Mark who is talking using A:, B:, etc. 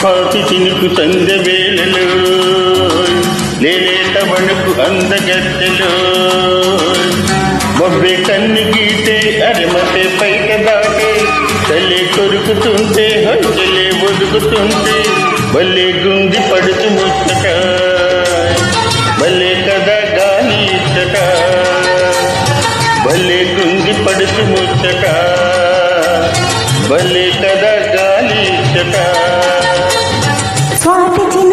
A: స్వాతి చినుకు సంధ్య వేళలో లేలేట వణుకు అందగత్తెలో బొబ్బే కన్ను గీతే అరిమతే పైక దాటే. తల్లి కొరుకుతుంటే హంజలే ఒదుకుతుంటే బల్లే గుంగి పడుతు ముచ్చట. బల్లే కదా గాలి ఇచ్చట. బల్లే గుంగి పడుతు ముచ్చట. బల్లే కదా గాలి ఇచ్చట. I'll be Swagatini.